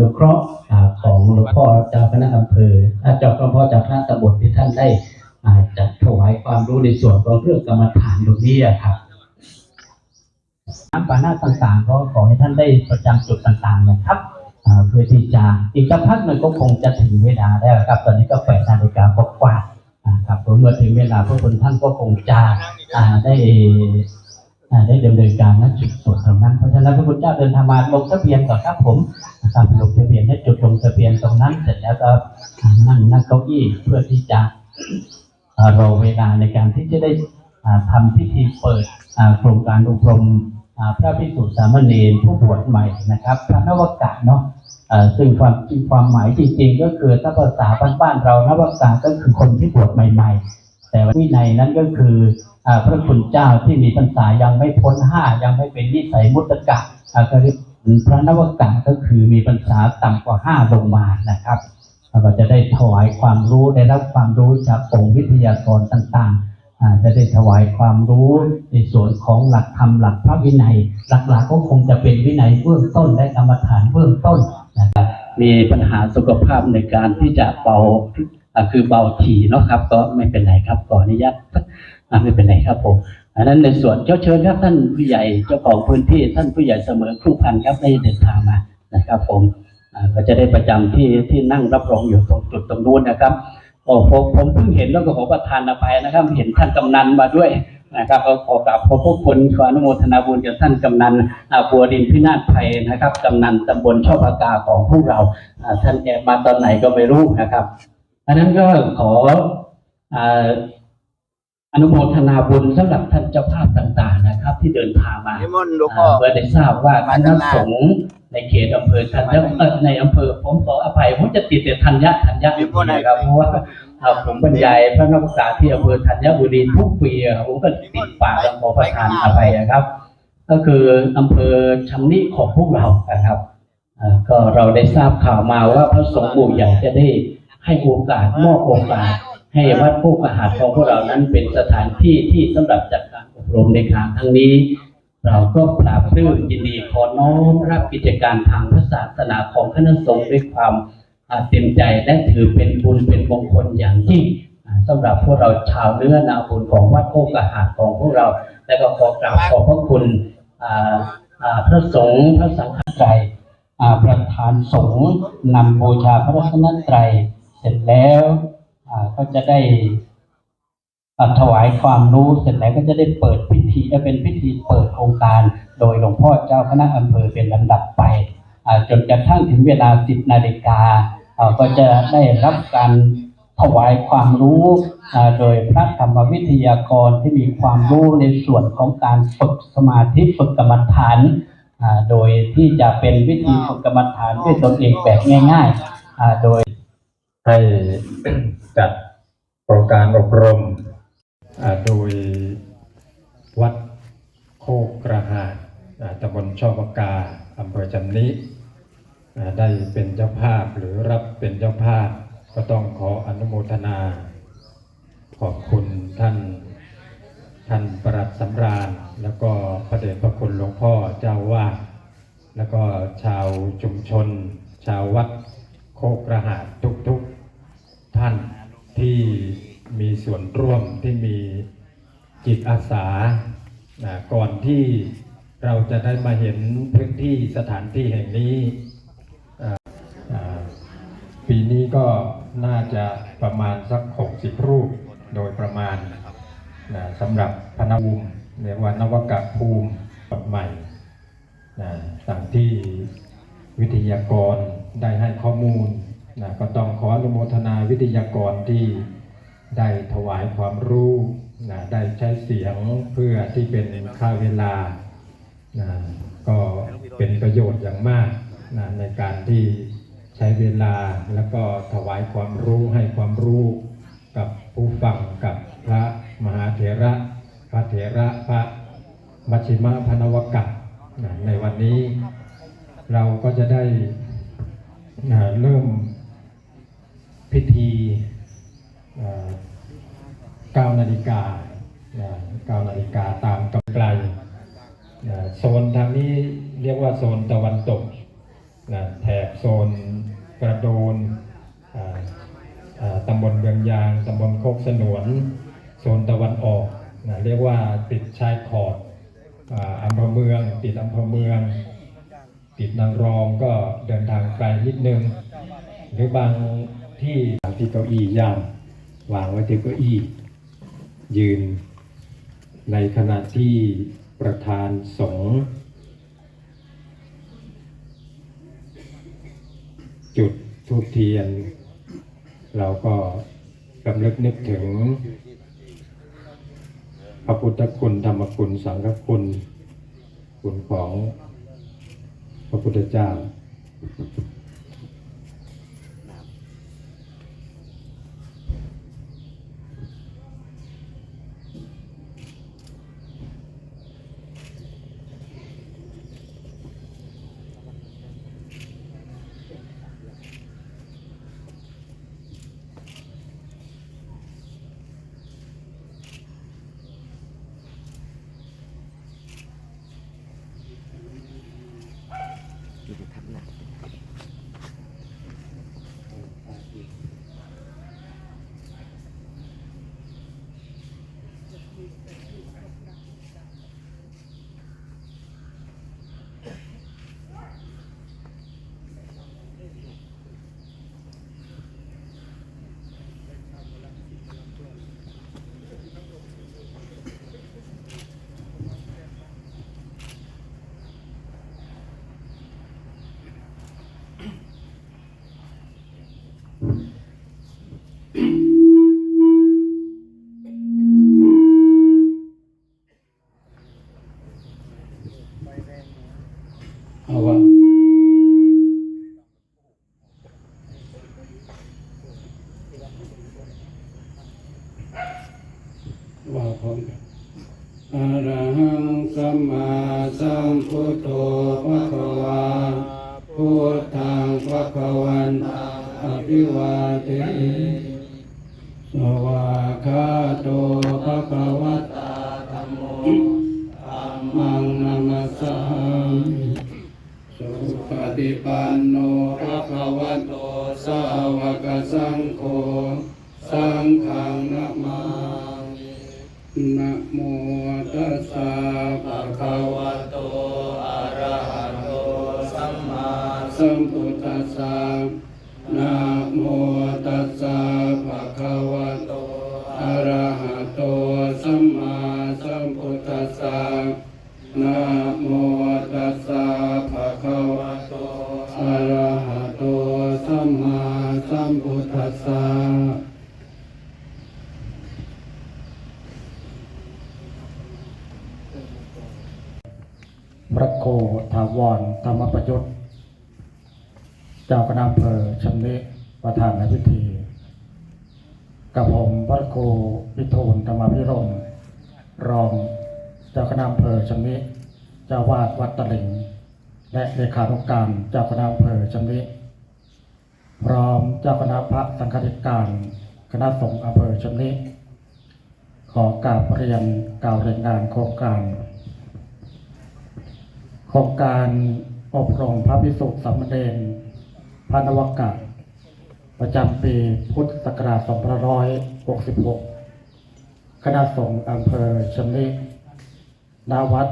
นุเคราะห์ของหลวงพ่อเจ้าคณะอำเภออ่าเจ้าหลวงพ่อเจ้าคณะตำบลที่ท่านได้จัดถวายความรู้ในส่วนของเรื่องกรรมฐานตรงนี้อะครับน้ำปานาต่างๆก็ขอให้ท่านได้ประจำจุดต่างๆนะครับเพื่อที่จะอีกสักพักหนึ่งก็คงจะถึงเวลาแล้วครับ ตอนนี้ก็แปดนาฬิกากว่าๆอ่าครับเมื่อถึงเวลาพวกคุณท่านก็คงจะได้ ได้ดำเนินการณจุดตรวจตรงนั้น เพราะฉะนั้นพระคุณเจ้าเดินทางมาลงทะเบียนก่อนครับผมนะครับลงทะเบียนให้จุดลงทะเบียนตรงนั้น เสร็จแล้วก็นั่งนั่งเก้าอี้เพื่อที่จะรอเวลาในการที่จะได้อ่าทำพิธีเปิดโครงการอบรมพระภิกษุสามเณรผู้บวชใหม่นะครับพระนวกะเนาะซึ่งความจริงความหมายจริงๆ ก็คือถ้าภาษาบ้านๆเรานวกะก็คือคนที่บวชใหม่ ๆ แต่วินัยนั้นก็คืออพระคุณเจ้าที่มีพรรษายังไม่พ้นห้ายังไม่เป็นนิสัยมุตตะอาก็เรียกพระนวกะก็คือมีพรรษาต่ำกว่าห้าลงมานะครับเราจะได้ถวายความรู้ได้รับความรู้จากองค์วิทยากรต่างๆจะได้ถวายความรู้ในส่วนของหลักธรรมหลักพระวินัย หลักๆก็คงจะเป็นวินัยเบื้องต้นและกรรมฐานเบื้องต้นนะครับมีปัญหาสุขภาพในการที่จะเบาอ่า คือเบาถี่เนาะครับ ก็ไม่เป็นไรครับขออนุญาตไม่เป็นไรครับผมอันนั้นในส่วนเจ้าเชิญครับท่านผู้ใหญ่เจ้าของพื้นที่ท่านผู้ใหญ่เสมอครู่พันครับได้เดินทางมานะครับ ผมก็จะได้ประจำที่ที่นั่งรับรองอยู่ตรงจุดตรงนู้นนะครับโอ้ผมผมเพิ่งเห็นแล้วก็ขอประทานอภัยนะครับ เห็นท่านกำนันมาด้วยนะครับก็ขอกราบขอพระคุณขออนุโมทนาบุญกับท่านกำนันอาบัวดินพินาศไทยนะครับกำนันตำบลชอบอากาของพวกเราท่านแอบมาตอนไหนก็ไม่รู้นะครับ อันนั้นก็ขออ่าอนุโมทนาบุญสำหรับท่านเจ้าภาพต่าง ๆ นะครับ ที่เดินทางมานิมนต์หลวงพ่ออ่าเพื่อได้ทราบว่าคณะสงฆ์ในเขตอำเภอธัญเอ่อในอำเภอผมขออภัยผมจะติดแต่ธัญธัญบุรีนะครับเพราะว่าอ่าผมบรรยายพระนักศึกษาที่อำเภอธัญบุรีทุกปีอะผมก็ติดปากแล้วขอประทานอภัยนะครับ ก็คืออำเภอชำนิของพวกเรานะครับอ่าก็เราได้ทราบข่าวมาว่าพระสงฆ์หมู่ใหญ่จะได้ ให้โอกาสมอบโอกาส ให้วัดผู้ประหารของพวกเรานั้นเป็นสถานที่ที่สำหรับจัดการอบรมในครั้งทั้งนี้ เราก็ปราบปลื้มยินดีขอน้อมรับกิจการทางพระศาสนาของคณะสงฆ์ด้วยความเต็มใจและถือเป็นบุญเป็นมงคลอย่างยิ่งสำหรับพวกเราชาวเนื้อนาบุญของวัดโคกระหารของพวกเรา และก็ขอกราบขอบพระคุณพระสงฆ์พระสังฆไตรยประธานสงฆ์นำบูชาพระรัตนตรัย เสร็จแล้วก็จะได้ถวายความรู้เสร็จแล้วก็จะได้เปิดพิธีจะเป็นพิธีเปิดโครงการ โดยหลวงพ่อเจ้าคณะอำเภอเป็นลำดับไปจนกระทั่งถึงเวลา10นาฬิกาก็จะได้รับการถวายความรู้โดยพระธรรมวิทยากรที่มีความรู้ในส่วนของการฝึกสมาธิฝึกกรรมฐาน โดยที่จะเป็นวิธีฝึกกรรมฐานด้วยตนเองแบบง่าย ๆ โดย ให้จัดโครงการอบรมโดยวัดโคกกระหาดตำบลช่อปกาอำเภอจำนี้ได้เป็นเจ้าภาพหรือรับเป็นเจ้าภาพ ก็ต้องขออนุโมทนา ขอบคุณท่านท่านประหลัดสำราญ แล้วก็พระเดชพระคุณหลวงพ่อเจ้าวาดแล้วก็ชาวชุมชน ชาววัดโคกระหาดทุกๆ ท่านที่มีส่วนร่วมที่มีจิตอาสานะก่อนที่เราจะได้มาเห็นพื้นที่สถานที่แห่งนี้ ปีนี้ก็น่าจะประมาณสัก 60 รูปโดยประมาณนะสำหรับพนภูมิเรียกว่านวกภูมิบทใหม่นะตามที่วิทยากรได้ให้ข้อมูล นะก็ต้องขออนุโมทนาวิทยากรที่ได้ถวายความรู้นะได้ใช้เสียงเพื่อที่เป็นค่าเวลานะก็เป็นประโยชน์อย่างมากนะในการที่ใช้เวลาแล้วก็ถวายความรู้ให้ความรู้กับผู้ฟังกับพระมหาเถระ พระเถระพระมัชชิมะพนวกะนะในวันนี้ เราก็จะได้นะเริ่มพิธีอ่าาฬิกานะ9นาฬิกาตามกำไกลโซนทางนี้เรียกว่าโซนตะวันตกนะแถบโซนกระโดนตำบลเบืองยางตำบลโคกสนวน โซนตะวันออกนะเรียกว่าติดชายขอบอ่าอำเภอเมือง ติดอำเภอเมือง ติดนางรองก็เดินทางไกลนิดนึง หรือบางที่ที่เก้าอี้ย่างวางไว้ที่เก้าอี้ ยืน ในขณะที่ประธานสงฆ์จุดทูบเทียน เราก็กำลึกนึกถึง พระพุทธคุณธรรมคุณสังฆคุณ คุณของพระพุทธเจ้า เอาว่าว่าพร้อมกันอะระหังสัมมาสัมพุทโธภะคะวาพุทธังภะคะวันตังอภิวาเทสวากาโตภะคะวะตาธัมโมธัมมัง ฏิปันโนภะคะวะโตสาวกสังโฆสังฆังนะมามินะโมตัสสะภะคะวะโตอะระหะโตสัมมาสัมพุทธัสสะนะโมตัสสะะพระโคถาวรธรรมประยุทธ์เจ้าคณะอำเภอชำนิประธานในพิธี กับผมพระโคพิทูลธรรมพิรมรองเจ้าคณะอำเภอชำนิเจ้าวาดวัดตะลิงและเลขานุการเจ้าคณะอำเภอชำนิ พร้อมเจ้าคณะพระสังฆธิการ คณะสงฆ์อำเภอชำนิขอกราบเรียนกล่าวรายงานโครงการ โครงการอบรมพระภิกษุสามเณรพระนวกะ ประจำปีพุทธศักราช2566 คณะสงฆ์อำเภอชำนินาวัด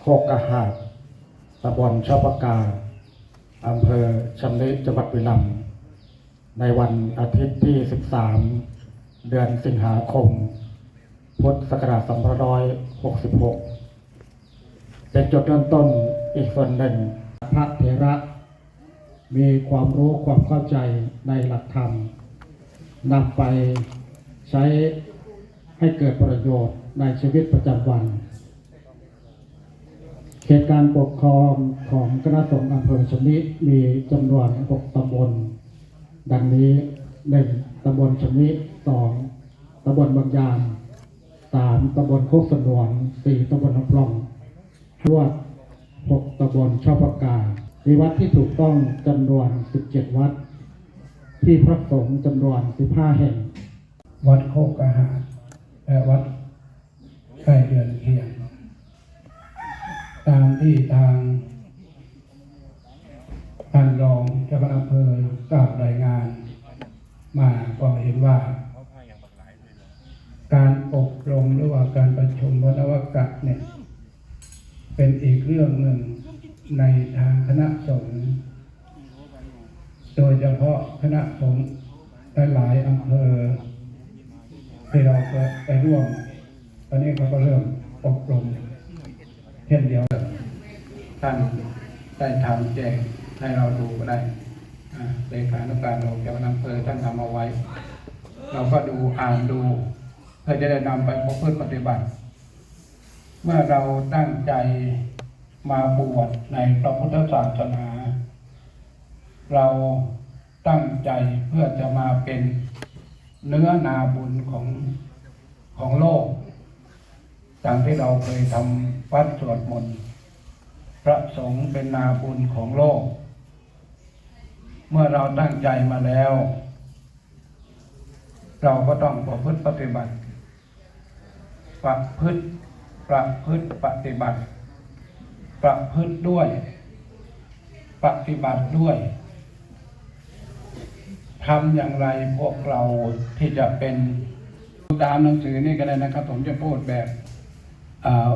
โคกกะหาดตำบลชอปากาอำเภอชำนิจังหวัดบุรีรัมย์ ในวันอาทิตย์ที่ 13 เดือนสิงหาคม พุทธศักราช2566 เป็นจุดเริ่มต้นอีกส่วนหนึ่ง พระเถระ มีความรู้ความเข้าใจในหลักธรรมนำไปใช้ให้เกิดประโยชน์ในชีวิตประจำวันเขตการปกครองของคณะสงฆ์อำเภอชนิมีจำนวน 6 ตำบล ดังนี้ 1. ตำบลชำนิ 2. ตำบลบางยาง 3. ตำบลโคกสนวน 4. ตำบลน้ำพร่องรวดหกตำบลชอบประกาศมีวัดที่ถูกต้องจำนวน17วัด ที่พระสงฆ์จำนวน15แห่ง วัดโคกกะหาและวัดใกล้เดือนเคียงตามที่ทางท่านรองเจ้าคณะอำเภอ กราบรายงานมาก็เห็นว่า การอบรมหรือว่าการประชุมพนวกะเนี่ย เป็นอีกเรื่องหนึ่งในทางคณะสงฆ์โดยเฉพาะคณะสงฆ์หลายอำเภอที่เราไปร่วม ตอนนี้เขาก็เริ่มอบรมเช่นเดียวกันท่านได้ทำแจ้งให้เราดูก็ได้ เลขานุการรงเจ้าคณะอำเภอท่านทำเอาไว้ เราก็ดูอ่านดูเพื่อจะได้นำไปประพฤติปฏิบัติ เมื่อเราตั้งใจมาบวชในพระพุทธศาสนา เราตั้งใจเพื่อจะมาเป็นเนื้อนาบุญของของโลกดังที่เราเคยทำวัดสวดมนต์พระสงฆ์เป็นนาบุญของโลก เมื่อเราตั้งใจมาแล้ว เราก็ต้องประพฤติปฏิบัติ ประพฤติประพฤติปฏิบัติ ประพฤติด้วย ปฏิบัติด้วยทำอย่างไรพวกเราที่จะเป็นตามหนังสือนี่ก็ได้นะครับ ผมจะพูดแบบอ่า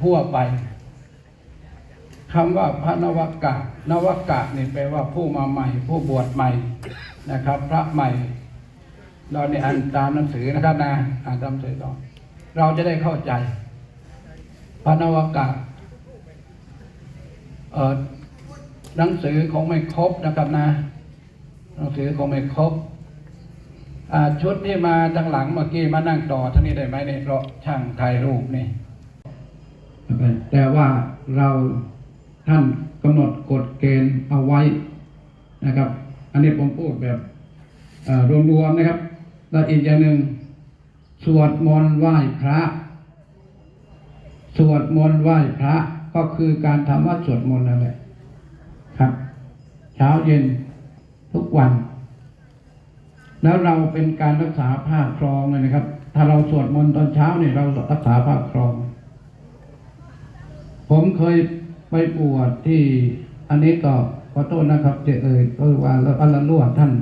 ทั่วไป คำว่าพระนวกะ นวกะนี่แปลว่าผู้มาใหม่ ผู้บวชใหม่นะครับ พระใหม่ เราเนี่ยอ่านตามหนังสือนะครับนะอ่านตามหนังสือต่อเราจะได้เข้าใจ พระนวกะเอ่อหนังสือคงไม่ครบนะครับนะ หนังสือคงไม่ครบชุดที่มาทางหลังเมื่อกี้มานั่งต่อท่านี้ได้ไหมเนี่ยเราช่างถ่ายรูปนี่แต่ว่าเรา ท่านกำหนดกฎเกณฑ์เอาไว้นะครับ อันนี้ผมพูดแบบรวมๆนะครับ แล้วอีกอย่างหนึ่งสวดมนต์ไหว้พระ สวดมนต์ไหว้พระก็คือการทำวัดสวดมนต์นั่นแหละครับ เช้าเย็นทุกวัน แล้วเราเป็นการรักษาผ้าครองเลยนะครับ ถ้าเราสวดมนต์ตอนเช้าเนี่ยเรารักษาผ้าครอง ผมเคย ไปบวชที่อันนี้ก็ขอโทษนะครับเจเอ่ยก็ว่าแล้วอัลลวดท่าน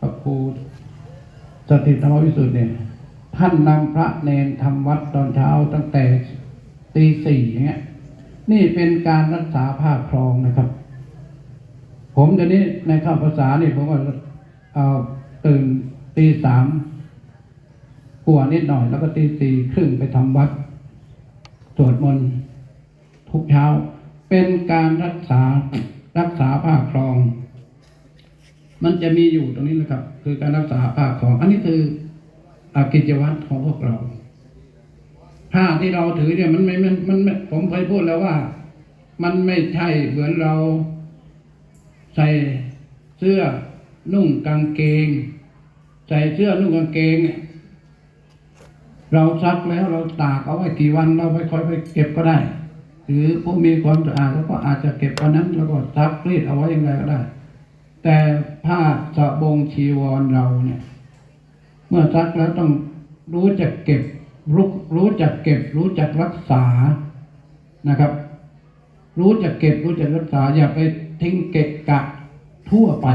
พระครูสถิตธรรมวิสุทธิ์เนี่ย ท่านนำพระเนนทำวัดตอนเช้าตั้งแต่ตีสี่อย่างเงี้ย นี่เป็นการรักษาผ้าครองนะครับ ผมเดี๋ยวนี้ในข้าภาษานี่ผมก็เอาตื่นตีสามกลัวนิดหน่อย แล้วก็ตีสี่ครึ่งไปทำวัดสวดมนต์ทุกเช้า เป็นการรักษารักษาผ้าครอง มันจะมีอยู่ตรงนี้นะครับ คือการรักษาผ้าครอง อันนี้คืออากิจวัตรของพวกเราผ้าที่เราถือเนี่ยมันไม่มันมันไม่ผมเคยพูดแล้วว่า มันไม่ใช่เหมือนเรา ใส่เสื้อนุ่งกางเกง ใส่เสื้อนุ่งกางเกงเนี่ยเราซักแล้วเราตากเอาไว้กี่วันเราไปคอยไปเก็บก็ได้ หรือผู้มีความสะอาดแล้วก็อาจจะเก็บวันนั้น แล้วก็ซักรีดเอาไว้ยังไงก็ได้ แต่ผ้าสบงชีวรเราเนี่ย เมื่อซักแล้วต้องรู้จักเก็บรู้รู้จักเก็บ รู้จักรักษานะครับ รู้จักเก็บรู้จักรักษาอย่าไปทิ้งเกะกะทั่วไป